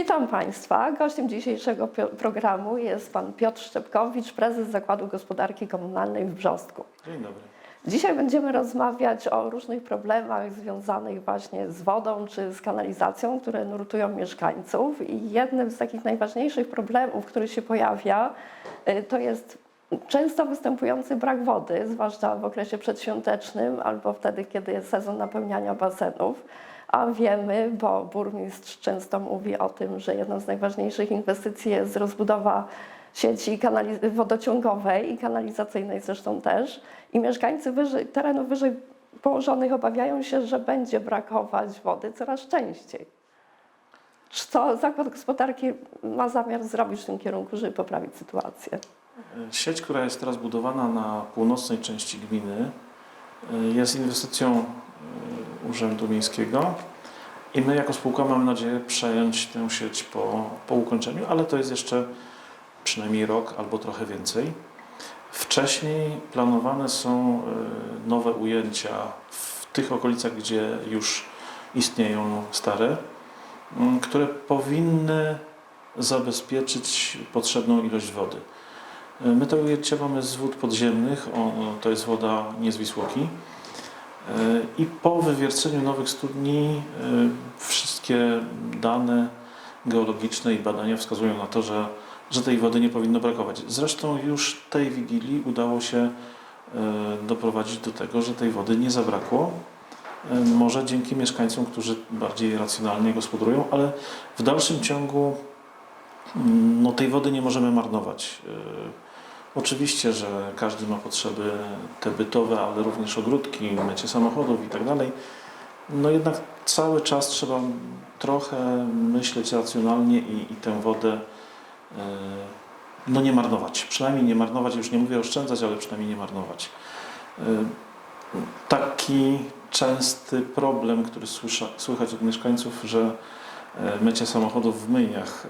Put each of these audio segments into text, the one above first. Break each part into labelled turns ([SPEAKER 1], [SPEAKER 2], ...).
[SPEAKER 1] Witam Państwa. Gościem dzisiejszego programu jest Pan Piotr Szczepkowicz, prezes Zakładu Gospodarki Komunalnej w Brzostku.
[SPEAKER 2] Dzień dobry.
[SPEAKER 1] Dzisiaj będziemy rozmawiać o różnych problemach związanych właśnie z wodą czy z kanalizacją, które nurtują mieszkańców. I jednym z takich najważniejszych problemów, który się pojawia, y, to jest często występujący brak wody, zwłaszcza w okresie przedświątecznym albo wtedy, kiedy jest sezon napełniania basenów. A wiemy, bo burmistrz często mówi o tym, że jedną z najważniejszych inwestycji jest rozbudowa sieci wodociągowej i kanalizacyjnej zresztą też. I mieszkańcy wyżej, terenów wyżej położonych obawiają się, że będzie brakować wody coraz częściej. Co Zakład Gospodarki ma zamiar zrobić w tym kierunku, żeby poprawić sytuację?
[SPEAKER 2] Sieć, która jest teraz budowana na północnej części gminy, y, jest inwestycją Urzędu Miejskiego i my jako spółka mamy nadzieję przejąć tę sieć po, po ukończeniu, ale to jest jeszcze przynajmniej rok albo trochę więcej. Wcześniej planowane są y, nowe ujęcia w tych okolicach, gdzie już istnieją stare, które powinny zabezpieczyć potrzebną ilość wody. My te ujęcia mamy z wód podziemnych, to jest woda nie z Wisłoki. I po wywierceniu nowych studni e, wszystkie dane geologiczne i badania wskazują na to, że, że tej wody nie powinno brakować. Zresztą już tej wigilii udało się e, doprowadzić do tego, że tej wody nie zabrakło. E, Może dzięki mieszkańcom, którzy bardziej racjonalnie gospodarują, ale w dalszym ciągu mm, no, tej wody nie możemy marnować. Oczywiście, że każdy ma potrzeby te bytowe, ale również ogródki, mycie samochodów i tak dalej. No jednak cały czas trzeba trochę myśleć racjonalnie i, i tę wodę e, no nie marnować. Przynajmniej nie marnować, już nie mówię oszczędzać, ale przynajmniej nie marnować. E, Taki częsty problem, który słysza, słychać od mieszkańców, że e, mycie samochodów w myjniach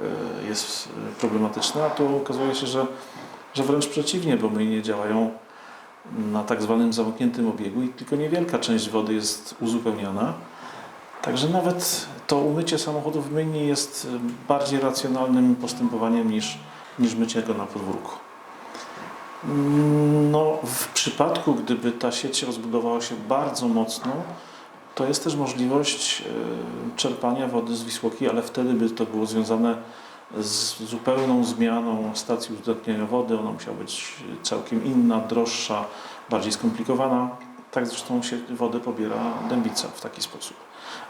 [SPEAKER 2] jest problematyczne, a tu okazuje się, że że wręcz przeciwnie, bo myjnie działają na tak zwanym zamkniętym obiegu i tylko niewielka część wody jest uzupełniana. Także nawet to umycie samochodu w myjni jest bardziej racjonalnym postępowaniem niż, niż mycie go na podwórku. No, w przypadku, gdyby ta sieć rozbudowała się bardzo mocno, to jest też możliwość e, czerpania wody z Wisłoki, ale wtedy by to było związane z zupełną zmianą stacji uzdatniania wody. Ona musiała być całkiem inna, droższa, bardziej skomplikowana. Tak zresztą się wodę pobiera Dębica w taki sposób.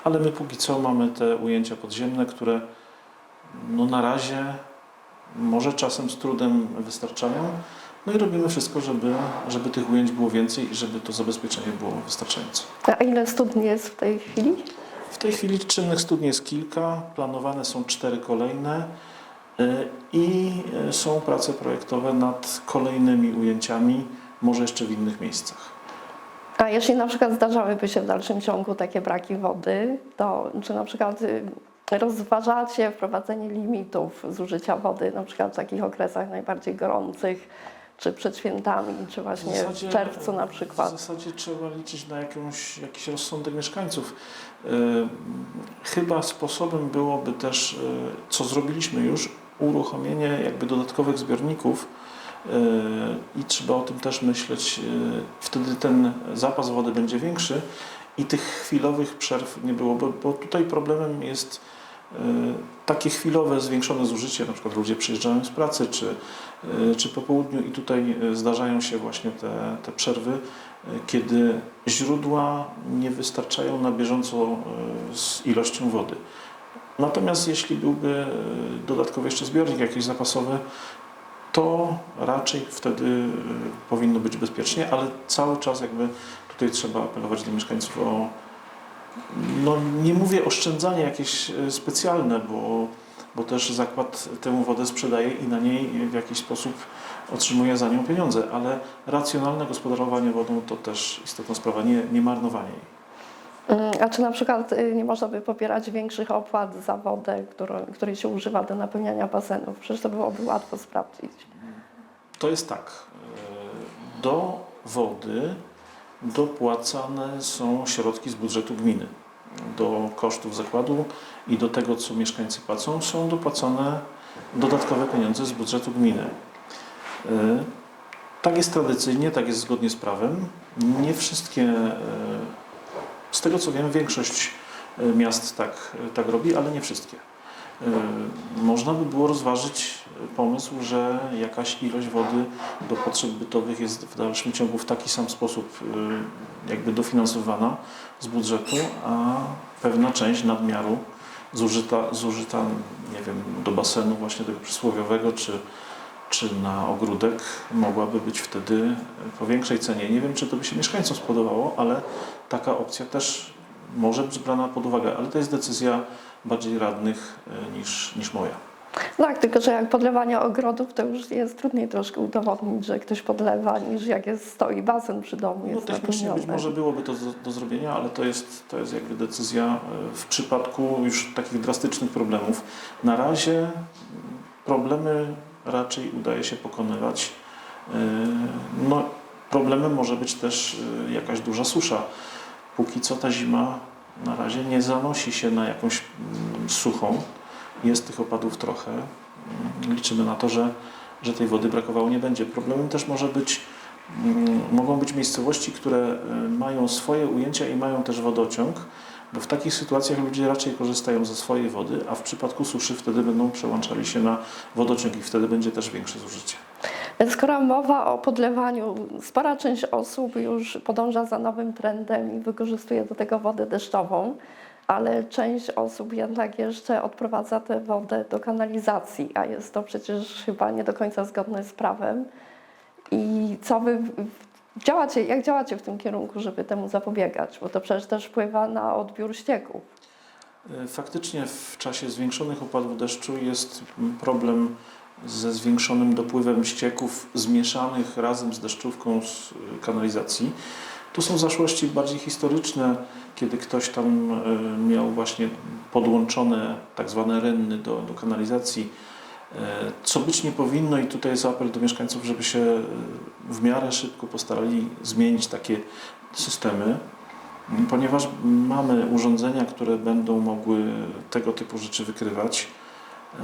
[SPEAKER 2] Ale my póki co mamy te ujęcia podziemne, które no na razie może czasem z trudem wystarczają. No i robimy wszystko, żeby, żeby tych ujęć było więcej i żeby to zabezpieczenie było wystarczające.
[SPEAKER 1] A ile studni jest w tej chwili?
[SPEAKER 2] W tej chwili czynnych studni jest kilka, planowane są cztery kolejne y, i y, są prace projektowe nad kolejnymi ujęciami, może jeszcze w innych miejscach.
[SPEAKER 1] A jeśli na przykład zdarzałyby się w dalszym ciągu takie braki wody, to czy na przykład y, rozważacie wprowadzenie limitów zużycia wody, na przykład w takich okresach najbardziej gorących, czy przed świętami, czy właśnie w czerwcu na
[SPEAKER 2] W
[SPEAKER 1] przykład?
[SPEAKER 2] zasadzie trzeba liczyć na jakąś, jakiś rozsądek mieszkańców. Y, Chyba sposobem byłoby też, y, co zrobiliśmy już, uruchomienie jakby dodatkowych zbiorników y, i trzeba o tym też myśleć. Wtedy ten zapas wody będzie większy i tych chwilowych przerw nie było, bo, tutaj problemem jest takie chwilowe zwiększone zużycie, na przykład ludzie przyjeżdżają z pracy czy, y, czy po południu i tutaj y, zdarzają się właśnie te, te przerwy, kiedy źródła nie wystarczają na bieżąco z ilością wody. Natomiast jeśli byłby dodatkowy jeszcze zbiornik jakiś zapasowy, to raczej wtedy powinno być bezpiecznie, ale cały czas jakby tutaj trzeba apelować do mieszkańców o no nie mówię oszczędzanie jakieś e, specjalne, bo, bo też zakład tę wodę sprzedaje i na niej w jakiś sposób otrzymuje za nią pieniądze, ale racjonalne gospodarowanie wodą to też istotna sprawa, nie, nie marnowanie jej.
[SPEAKER 1] Mm, A czy na przykład y, nie można by pobierać większych opłat za wodę, którą, której się używa do napełniania basenów? Przecież to byłoby łatwo sprawdzić.
[SPEAKER 2] To jest tak, e, do wody dopłacane są środki z budżetu gminy. do kosztów zakładu i do tego, co mieszkańcy płacą, są dopłacane dodatkowe pieniądze z budżetu gminy. Y, Tak jest tradycyjnie, tak jest zgodnie z prawem. Nie wszystkie, y, z tego co wiem, większość y, miast tak, tak robi, ale nie wszystkie. Można by było rozważyć pomysł, że jakaś ilość wody do potrzeb bytowych jest w dalszym ciągu w taki sam sposób y, jakby dofinansowana z budżetu, a pewna część nadmiaru zużyta, zużyta nie wiem, do basenu właśnie tego przysłowiowego, czy, czy na ogródek mogłaby być wtedy po większej cenie. Nie wiem, czy to by się mieszkańcom spodobało, ale taka opcja też może być brana pod uwagę, ale to jest decyzja bardziej radnych y, niż, niż moja.
[SPEAKER 1] Tak, tylko że jak podlewanie ogrodów, to już jest trudniej troszkę udowodnić, że ktoś podlewa, niż jak jest stoi basen przy domu,
[SPEAKER 2] No
[SPEAKER 1] jest
[SPEAKER 2] technicznie być może byłoby to do, zrobienia, ale to jest, to jest jakby decyzja e, w przypadku już takich drastycznych problemów. Na razie problemy raczej udaje się pokonywać. E, No, problemem może być też e, jakaś duża susza. Póki co ta zima na razie nie zanosi się na jakąś mm, suchą. Jest tych opadów trochę. Mm, Liczymy na to, że, że tej wody brakowało nie będzie. Problemem też może być Mm, mogą być miejscowości, które e, mają swoje ujęcia i mają też wodociąg, bo w takich sytuacjach ludzie raczej korzystają ze swojej wody, a w przypadku suszy wtedy będą przełączali się na wodociąg i wtedy będzie też większe zużycie.
[SPEAKER 1] Skoro mowa o podlewaniu, spora część osób już podąża za nowym trendem i wykorzystuje do tego wodę deszczową, ale część osób jednak jeszcze odprowadza tę wodę do kanalizacji, a jest to przecież chyba nie do końca zgodne z prawem. I co wy działacie, jak działacie w tym kierunku, żeby temu zapobiegać? Bo to przecież też wpływa na odbiór ścieków.
[SPEAKER 2] E, Faktycznie w czasie zwiększonych opadów deszczu jest problem ze zwiększonym dopływem ścieków zmieszanych razem z deszczówką z y, kanalizacji. Tu są zaszłości bardziej historyczne, kiedy ktoś tam y, miał właśnie podłączone tak zwane rynny do, do kanalizacji, y, co być nie powinno i tutaj jest apel do mieszkańców, żeby się y, w miarę szybko postarali zmienić takie systemy ponieważ mamy urządzenia, które będą mogły tego typu rzeczy wykrywać.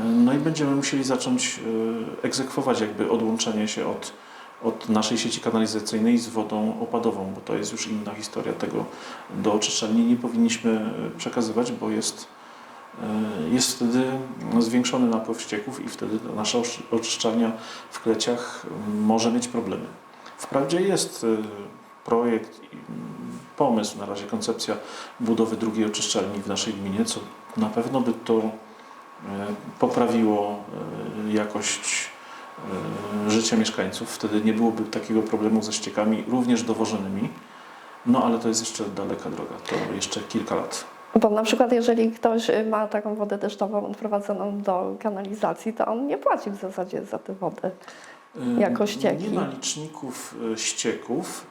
[SPEAKER 2] No i będziemy musieli zacząć e, egzekwować jakby odłączenie się od, od naszej sieci kanalizacyjnej z wodą opadową, bo to jest już inna historia. Tego do oczyszczalni nie powinniśmy e, przekazywać, bo jest, e, jest wtedy zwiększony napływ ścieków i wtedy nasza oczy- oczyszczalnia w Kleciach może mieć problemy. Wprawdzie jest e, projekt pomysł, na razie koncepcja budowy drugiej oczyszczalni w naszej gminie, co na pewno by to poprawiło jakość życia mieszkańców. Wtedy nie byłoby takiego problemu ze ściekami, również dowożonymi. No ale to jest jeszcze daleka droga, to jeszcze kilka lat.
[SPEAKER 1] Bo na przykład jeżeli ktoś y, ma taką wodę deszczową odprowadzoną do kanalizacji, to on nie płaci w zasadzie za tę wodę.
[SPEAKER 2] E,
[SPEAKER 1] Jako ścieki.
[SPEAKER 2] Nie ma liczników e, ścieków.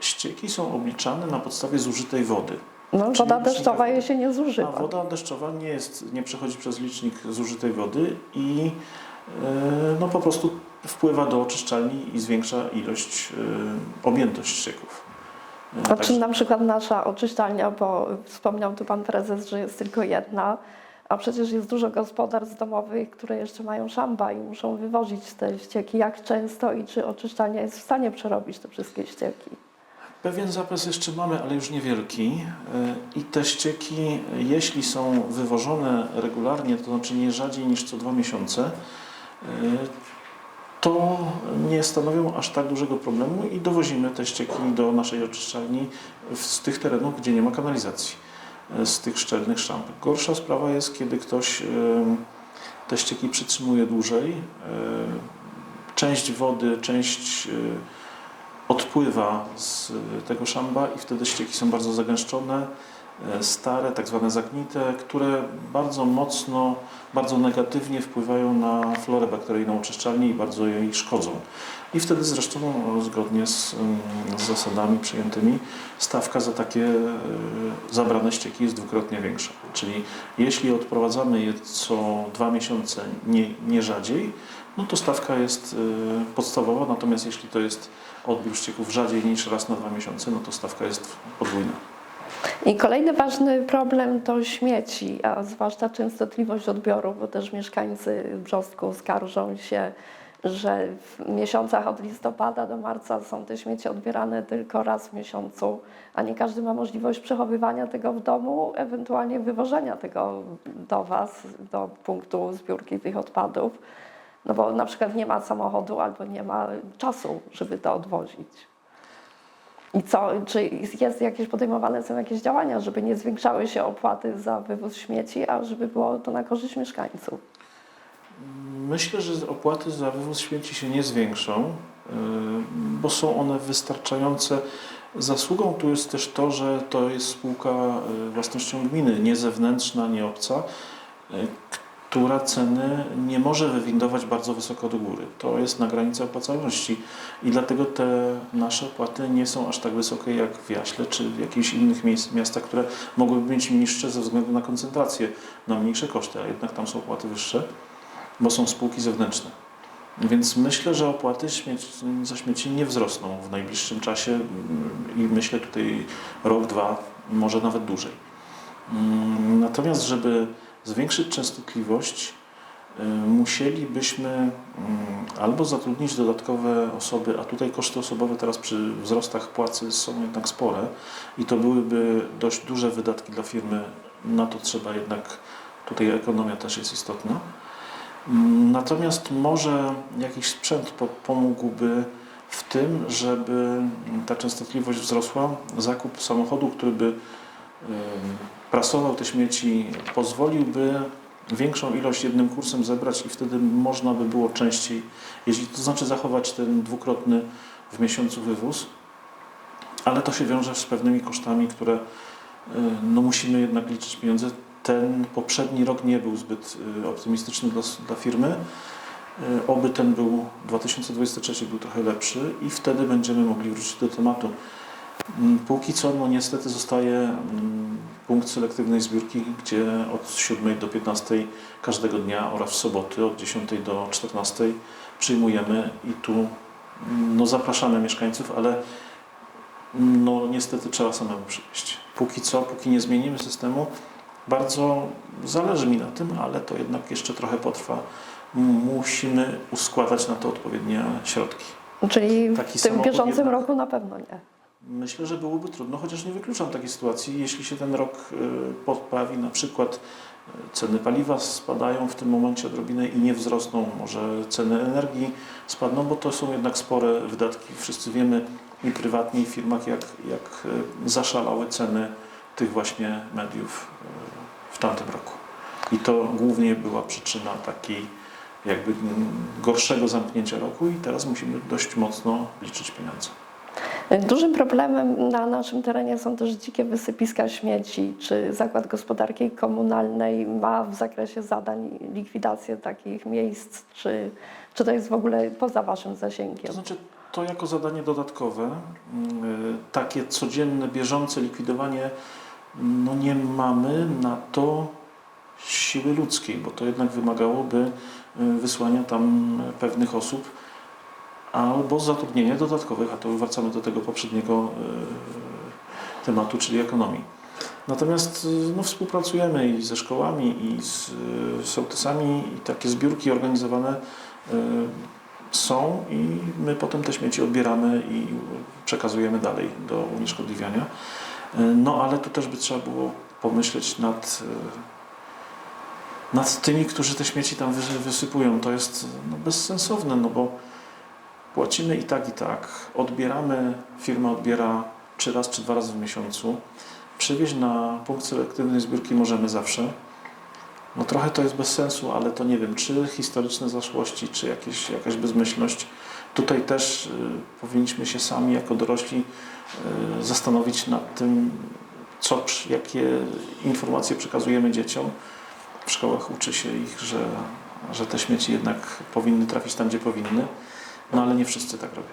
[SPEAKER 2] Ścieki są obliczane na podstawie zużytej wody.
[SPEAKER 1] No,
[SPEAKER 2] Czyli
[SPEAKER 1] woda deszczowa jej się nie
[SPEAKER 2] A
[SPEAKER 1] zużywa.
[SPEAKER 2] woda deszczowa nie, jest, nie przechodzi przez licznik zużytej wody i e, no, po prostu wpływa do oczyszczalni i zwiększa ilość, e, objętość ścieków. E,
[SPEAKER 1] A
[SPEAKER 2] także-
[SPEAKER 1] czym na przykład nasza oczyszczalnia, bo wspomniał tu Pan Prezes, że jest tylko jedna, a przecież jest dużo gospodarstw domowych, które jeszcze mają szamba i muszą wywozić te ścieki. Jak często i czy oczyszczalnia jest w stanie przerobić te wszystkie ścieki?
[SPEAKER 2] Pewien zapас jeszcze mamy, ale już niewielki. E, I te ścieki, jeśli są wywożone regularnie, to znaczy nie rzadziej niż co dwa miesiące, e, to nie stanowią aż tak dużego problemu i dowozimy te ścieki do naszej oczyszczalni z tych terenów, gdzie nie ma kanalizacji, e, z tych szczelnych szamp. Gorsza sprawa jest, kiedy ktoś e, te ścieki przytrzymuje dłużej. e, Część wody, część e, odpływa z tego szamba i wtedy ścieki są bardzo zagęszczone, e, stare, tak zwane zagnite, które bardzo mocno, bardzo negatywnie wpływają na florę bakteryjną oczyszczalni i bardzo jej szkodzą. I wtedy zresztą e, zgodnie z, mm, z zasadami przyjętymi stawka za takie e, zabrane ścieki jest dwukrotnie większa. Czyli jeśli odprowadzamy je co dwa miesiące, nie, nie rzadziej, no to stawka jest e, podstawowa, natomiast jeśli to jest odbiór ścieków rzadziej niż raz na dwa miesiące, no to stawka jest podwójna.
[SPEAKER 1] I kolejny ważny problem to śmieci, a zwłaszcza częstotliwość odbioru, bo też mieszkańcy Brzostku skarżą się, że w miesiącach od listopada do marca są te śmieci odbierane tylko raz w miesiącu, a nie każdy ma możliwość przechowywania tego w domu, ewentualnie wywożenia tego do Was, do punktu zbiórki tych odpadów. No bo na przykład nie ma samochodu albo nie ma czasu, żeby to odwozić. I co, czy jest jakieś podejmowane są jakieś działania, żeby nie zwiększały się opłaty za wywóz śmieci, a żeby było to na korzyść mieszkańców?
[SPEAKER 2] Myślę, że opłaty za wywóz śmieci się nie zwiększą, y, bo są one wystarczające. Zasługą tu jest też to, że to jest spółka y, własnością gminy, nie zewnętrzna, nie obca, y, która ceny nie może wywindować bardzo wysoko do góry. To jest na granicy opłacalności i dlatego te nasze opłaty nie są aż tak wysokie jak w Jaśle czy w jakichś innych miejsc, miastach, które mogłyby być niższe ze względu na koncentrację, na mniejsze koszty, a jednak tam są opłaty wyższe bo są spółki zewnętrzne. Więc myślę, że opłaty za śmieci nie wzrosną w najbliższym czasie i myślę tutaj rok, dwa, może nawet dłużej. Mm, Natomiast, żeby zwiększyć częstotliwość, y, musielibyśmy mm, albo zatrudnić dodatkowe osoby, a tutaj koszty osobowe teraz przy wzrostach płacy są jednak spore i to byłyby dość duże wydatki dla firmy. Na to trzeba jednak, tutaj ekonomia też jest istotna. Mm, Natomiast może jakiś sprzęt po, pomógłby w tym, żeby ta częstotliwość wzrosła. Zakup samochodu, który by prasował te śmieci, pozwoliłby większą ilość jednym kursem zebrać i wtedy można by było częściej jeździć, to znaczy zachować ten dwukrotny w miesiącu wywóz, ale to się wiąże z pewnymi kosztami, które y, no, musimy jednak liczyć pieniądze ten poprzedni rok nie był zbyt y, optymistyczny dla, dla firmy. Y, Oby ten był, 2023 był trochę lepszy i wtedy będziemy mogli wrócić do tematu. Mm, Póki co, no niestety zostaje mm, punkt selektywnej zbiórki, gdzie od 7 do 15 każdego dnia oraz w soboty od 10 do 14 przyjmujemy i tu mm, no, zapraszamy mieszkańców, ale no niestety trzeba samemu przyjść. Póki co, póki nie zmienimy systemu, bardzo zależy mi na tym, ale to jednak jeszcze trochę potrwa. Musimy uskładać na to odpowiednie środki.
[SPEAKER 1] Czyli
[SPEAKER 2] Taki
[SPEAKER 1] w tym bieżącym
[SPEAKER 2] jednak.
[SPEAKER 1] roku na pewno nie.
[SPEAKER 2] Myślę, że byłoby trudno, chociaż nie wykluczam takiej sytuacji, jeśli się ten rok y, poprawi, na przykład y, ceny paliwa spadają w tym momencie odrobinę i nie wzrosną, może ceny energii spadną, bo to są jednak spore wydatki. Wszyscy wiemy i prywatnie, i w firmach, jak, jak y, zaszalały ceny tych właśnie mediów w tamtym roku. I to głównie była przyczyna takiej jakby gorszego zamknięcia roku i teraz musimy dość mocno liczyć pieniądze.
[SPEAKER 1] Dużym problemem na naszym terenie są też dzikie wysypiska śmieci. Czy Zakład Gospodarki Komunalnej ma w zakresie zadań likwidację takich miejsc, czy, czy to jest w ogóle poza Waszym zasięgiem?
[SPEAKER 2] To znaczy, to jako zadanie dodatkowe, mm, takie codzienne, bieżące likwidowanie, no nie mamy na to siły ludzkiej, bo to jednak wymagałoby y, wysłania tam pewnych osób albo zatrudnienia dodatkowych, a to wracamy do tego poprzedniego y, tematu, czyli ekonomii. Natomiast y, no, współpracujemy i ze szkołami, i z y, sołtysami, i takie zbiórki organizowane są i my potem te śmieci odbieramy i przekazujemy dalej do unieszkodliwiania. No ale tu też by trzeba było pomyśleć nad, nad tymi, którzy te śmieci tam wys- wysypują. To jest no, bezsensowne, no bo płacimy i tak, i tak. Odbieramy, firma odbiera czy raz, czy dwa razy w miesiącu. Przywieźć na punkt selektywnej zbiórki możemy zawsze. No trochę to jest bez sensu, ale to nie wiem, czy historyczne zaszłości, czy jakieś, jakaś bezmyślność. Tutaj też y, powinniśmy się sami jako dorośli y, zastanowić nad tym, co, jakie informacje przekazujemy dzieciom. W szkołach uczy się ich, że, że te śmieci jednak powinny trafić tam, gdzie powinny, no ale nie wszyscy tak robią.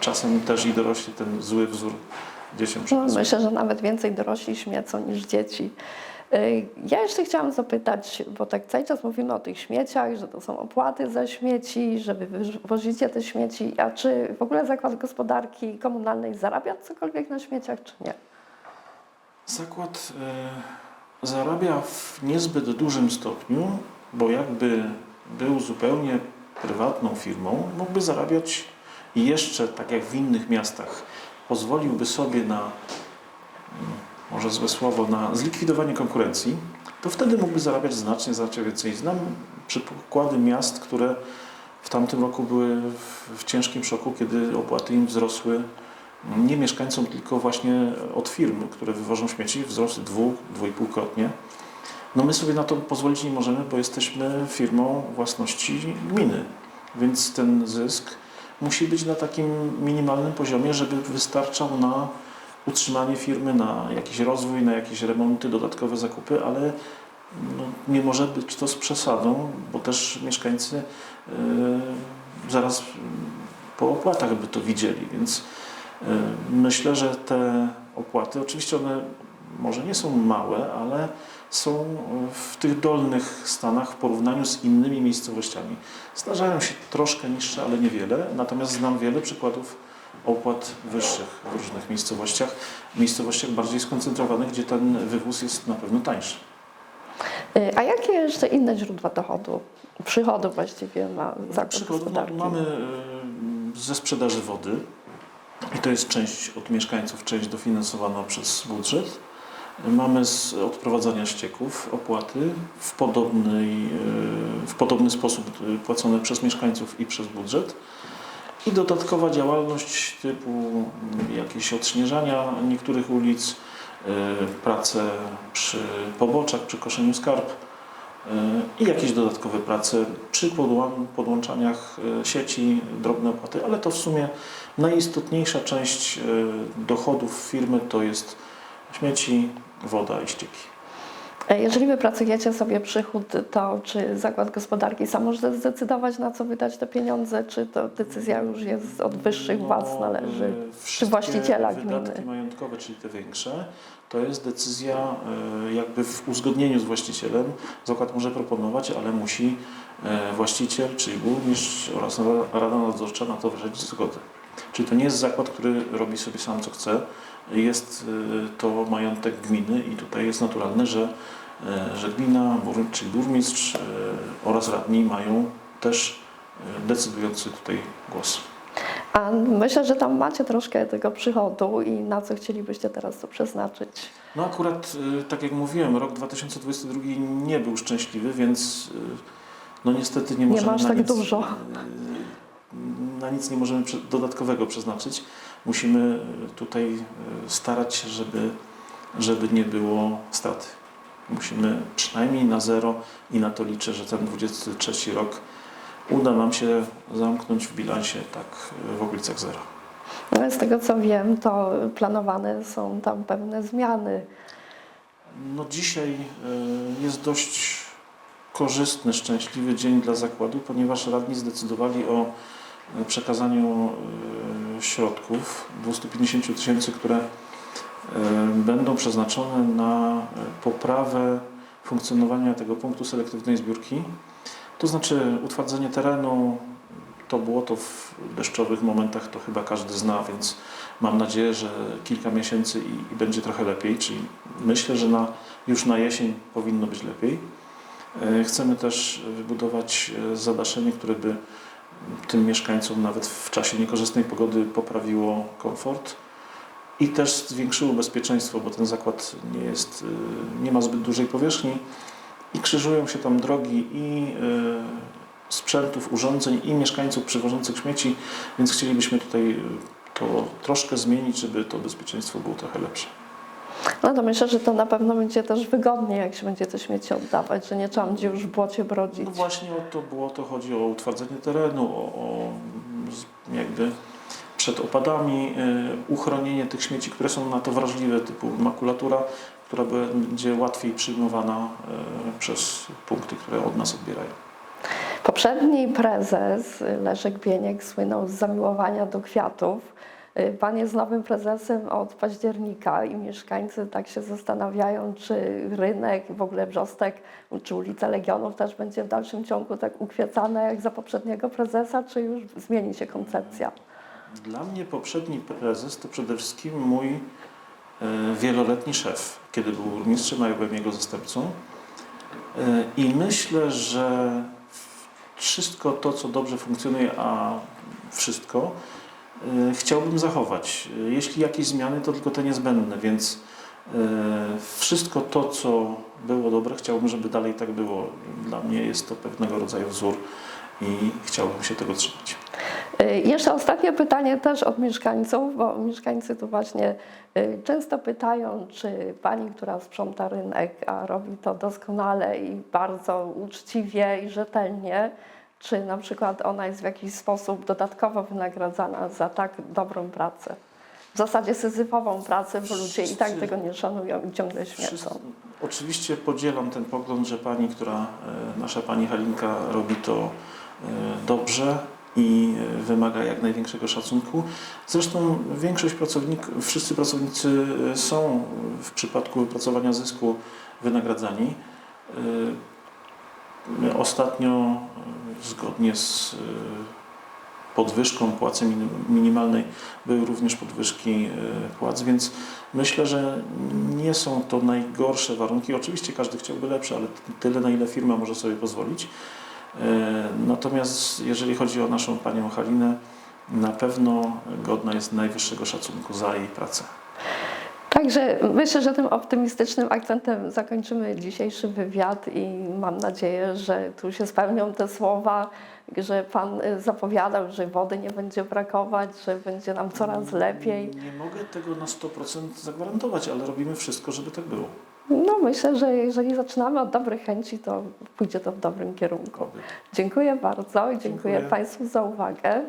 [SPEAKER 2] Czasem też i dorośli ten zły wzór dzieciom
[SPEAKER 1] No,
[SPEAKER 2] przekazują.
[SPEAKER 1] myślę, że nawet więcej dorośli śmiecą niż dzieci. Y, Ja jeszcze chciałam zapytać, bo tak cały czas mówimy o tych śmieciach, że to są opłaty za śmieci, że wy te śmieci, a czy w ogóle Zakład Gospodarki Komunalnej zarabia cokolwiek na śmieciach, czy nie?
[SPEAKER 2] Zakład e, zarabia w niezbyt dużym stopniu, bo jakby był zupełnie prywatną firmą, mógłby zarabiać jeszcze tak jak w innych miastach. Pozwoliłby sobie na, mm, może złe słowo, na zlikwidowanie konkurencji, to wtedy mógłby zarabiać znacznie, znacznie więcej. Znam przykłady miast, które w tamtym roku były w, ciężkim szoku, kiedy opłaty im wzrosły nie mieszkańcom, tylko właśnie od firm, które wywożą śmieci, wzrosły dwu, dwójpółkrotnie. No my sobie na to pozwolić nie możemy, bo jesteśmy firmą własności gminy, więc ten zysk musi być na takim minimalnym poziomie, żeby wystarczał na utrzymanie firmy, na jakiś rozwój, na jakieś remonty, dodatkowe zakupy, ale no, nie może być to z przesadą, bo też mieszkańcy yy, zaraz po opłatach by to widzieli, więc yy, myślę, że te opłaty, oczywiście one może nie są małe, ale są w tych dolnych stanach w porównaniu z innymi miejscowościami. Zdarzają się troszkę niższe, ale niewiele, natomiast znam wiele przykładów opłat wyższych w różnych miejscowościach, miejscowościach bardziej skoncentrowanych, gdzie ten wywóz jest na pewno tańszy.
[SPEAKER 1] Y, A jakie jeszcze inne źródła dochodu, przychodu właściwie ma zakład
[SPEAKER 2] ma,
[SPEAKER 1] gospodarki?
[SPEAKER 2] mamy y, ze sprzedaży wody i to jest część od mieszkańców, część dofinansowana przez budżet. Mamy z odprowadzania ścieków opłaty w, podobnej, y, w podobny sposób y, płacone przez mieszkańców i przez budżet. I dodatkowa działalność typu mm, jakieś odśnieżania niektórych ulic, y, prace przy poboczach, przy koszeniu skarb i jakieś dodatkowe prace przy podłączaniach sieci, drobne opłaty, ale to w sumie najistotniejsza część dochodów firmy to jest śmieci, woda i ścieki.
[SPEAKER 1] E, Jeżeli wypracujecie sobie przychód, to czy zakład gospodarki sam może zdecydować, na co wydać te pieniądze, czy to decyzja już jest od wyższych władz
[SPEAKER 2] No,
[SPEAKER 1] należy?
[SPEAKER 2] y,
[SPEAKER 1] Czy właściciela
[SPEAKER 2] wydatki
[SPEAKER 1] gminy?
[SPEAKER 2] majątkowe, czyli te większe, to jest decyzja y, jakby w uzgodnieniu z właścicielem. Zakład może proponować, ale musi właściciel, czyli burmistrz oraz Rada Nadzorcza na to wyrazić zgodę. Czyli to nie jest zakład, który robi sobie sam co chce. Jest y, to majątek gminy i tutaj jest naturalne, że, y, że gmina, czyli burmistrz y, oraz radni mają też decydujący tutaj głos.
[SPEAKER 1] A myślę, że tam macie troszkę tego przychodu i na co chcielibyście teraz to przeznaczyć?
[SPEAKER 2] No akurat, tak jak mówiłem, rok 2022 nie był szczęśliwy, więc no niestety nie możemy
[SPEAKER 1] masz
[SPEAKER 2] na
[SPEAKER 1] tak
[SPEAKER 2] nic,
[SPEAKER 1] dużo.
[SPEAKER 2] Na nic nie możemy dodatkowego przeznaczyć. Musimy tutaj y, starać się, żeby, żeby nie było straty. Musimy przynajmniej na zero i na to liczę, że ten 23 rok uda nam się zamknąć w bilansie tak y, w okolicach zera.
[SPEAKER 1] No, z tego co wiem, to planowane są tam pewne zmiany.
[SPEAKER 2] No dzisiaj y, jest dość korzystny, szczęśliwy dzień dla zakładu, ponieważ radni zdecydowali o przekazaniu y, środków 250 tysięcy, które y, będą przeznaczone na y, poprawę funkcjonowania tego punktu selektywnej zbiórki. To znaczy utwardzenie terenu, to błoto w deszczowych momentach to chyba każdy zna, więc mam nadzieję, że kilka miesięcy i, i będzie trochę lepiej, czyli myślę, że na, już na jesień powinno być lepiej. E, Chcemy też wybudować e, zadaszenie, które by tym mieszkańcom nawet w czasie niekorzystnej pogody poprawiło komfort i też zwiększyło bezpieczeństwo, bo ten zakład nie, jest, e, nie ma zbyt dużej powierzchni i krzyżują się tam drogi i e, sprzętów, urządzeń i mieszkańców przywożących śmieci, więc chcielibyśmy tutaj e, to troszkę zmienić, żeby to bezpieczeństwo było trochę lepsze.
[SPEAKER 1] No to myślę, że to na pewno będzie też wygodniej, jak się będzie te śmieci oddawać, że nie trzeba będzie już w błocie brodzić.
[SPEAKER 2] No właśnie o to było, to chodzi o utwardzenie terenu, o, o jakby przed opadami, y, uchronienie tych śmieci, które są na to wrażliwe, typu makulatura, która będzie łatwiej przyjmowana y, przez punkty, które od nas odbierają.
[SPEAKER 1] Poprzedni prezes Leszek Bieniek słynął z zamiłowania do kwiatów. Y, Pan jest nowym prezesem od października i mieszkańcy tak się zastanawiają, czy rynek, w ogóle Brzostek, czy ulica Legionów też będzie w dalszym ciągu tak ukwiecana jak za poprzedniego prezesa, czy już zmieni się koncepcja?
[SPEAKER 2] Dla mnie poprzedni prezes to przede wszystkim mój e, wieloletni szef, kiedy był burmistrzem, a ja byłem jego zastępcą. E, I myślę, że wszystko to, co dobrze funkcjonuje, a wszystko, chciałbym zachować. E, Jeśli jakieś zmiany, to tylko te niezbędne, więc e, wszystko to, co było dobre, chciałbym, żeby dalej tak było. Dla mnie jest to pewnego rodzaju wzór i chciałbym się tego trzymać.
[SPEAKER 1] Jeszcze ostatnie pytanie też od mieszkańców, bo mieszkańcy tu właśnie często pytają, czy pani, która sprząta rynek, a robi to doskonale i bardzo uczciwie i rzetelnie, czy na przykład ona jest w jakiś sposób dodatkowo wynagradzana za tak dobrą pracę? W zasadzie syzyfową pracę, bo ludzie i tak tego nie szanują i ciągle śmiecą.
[SPEAKER 2] Oczywiście podzielam ten pogląd, że pani, która, e, nasza pani Halinka robi to e, dobrze i e, wymaga jak największego szacunku. Zresztą większość pracowników, wszyscy pracownicy są w przypadku wypracowania zysku wynagradzani. Ostatnio zgodnie z e, podwyżką płacy minim- minimalnej były również podwyżki e, płac, więc Myślę, że nie są to najgorsze warunki. Oczywiście każdy chciałby lepsze, ale tyle, na ile firma może sobie pozwolić. E, Natomiast jeżeli chodzi o naszą panią Halinę, na pewno godna jest najwyższego szacunku za jej pracę.
[SPEAKER 1] Także myślę, że tym optymistycznym akcentem zakończymy dzisiejszy wywiad i mam nadzieję, że tu się spełnią te słowa, że Pan y, zapowiadał, że wody nie będzie brakować, że będzie nam coraz lepiej.
[SPEAKER 2] Nie mogę tego na 100% zagwarantować, ale robimy wszystko, żeby tak było.
[SPEAKER 1] No myślę, że jeżeli zaczynamy od dobrych chęci, to pójdzie to w dobrym kierunku. Dziękuję bardzo i dziękuję,
[SPEAKER 2] Dziękuję.
[SPEAKER 1] Państwu za uwagę.